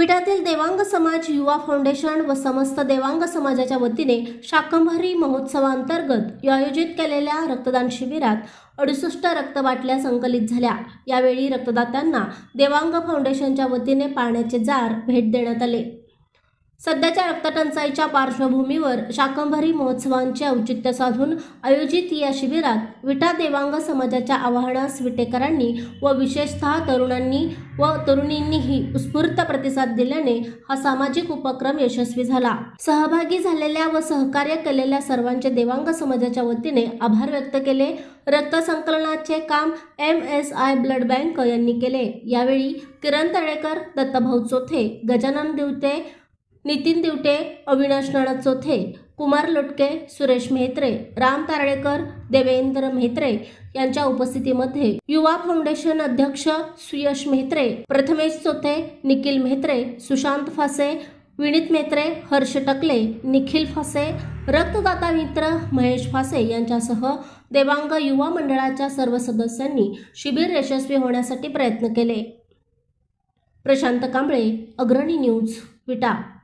विटातील देवांग समाज युवा फाउंडेशन व समस्त देवांग समाजाच्या वतीने शाकंभरी महोत्सवांतर्गत आयोजित केलेल्या रक्तदान शिबिरात अडुसष्ट रक्तबाटल्या संकलित झाल्या. यावेळी रक्तदात्यांना देवांग फाउंडेशनच्या वतीने पाण्याचे जार भेट देण्यात आले. सध्याच्या रक्तटंचाईच्या पार्श्वभूमीवर शाकंभरी महोत्सवांचे औचित्य साधून आयोजित या शिबिरात विटा देवांग समाजाच्या आवाहनास विटेकरांनी व विशेषतः तरुणांनी व तरुणींनीही उत्स्फूर्त प्रतिसाद दिल्याने हा सामाजिक उपक्रम यशस्वी झाला. सहभागी झालेल्या व सहकार्य केलेल्या सर्वांचे देवांग समाजाच्या वतीने आभार व्यक्त केले. रक्त संकलनाचे काम M S I blood bank यांनी केले. यावेळी किरण तळेकर दत्तभाऊ चोथे गजानन दिवते नितीन दिवटे अविनाश नाना चोथे कुमार लोटके सुरेश मेहत्रे राम तारळेकर देवेंद्र मेहत्रे यांच्या उपस्थितीमध्ये युवा फाउंडेशन अध्यक्ष सुयश मेहत्रे प्रथमेश चोथे निखिल मेहत्रे सुशांत फासे विनीत मेत्रे हर्ष टकले निखिल फासे रक्तदाता मित्र महेश फासे यांच्यासह देवांग युवा मंडळाच्या सर्व सदस्यांनी शिबिर यशस्वी होण्यासाठी प्रयत्न केले. प्रशांत कांबळे अग्रणी न्यूज विटा.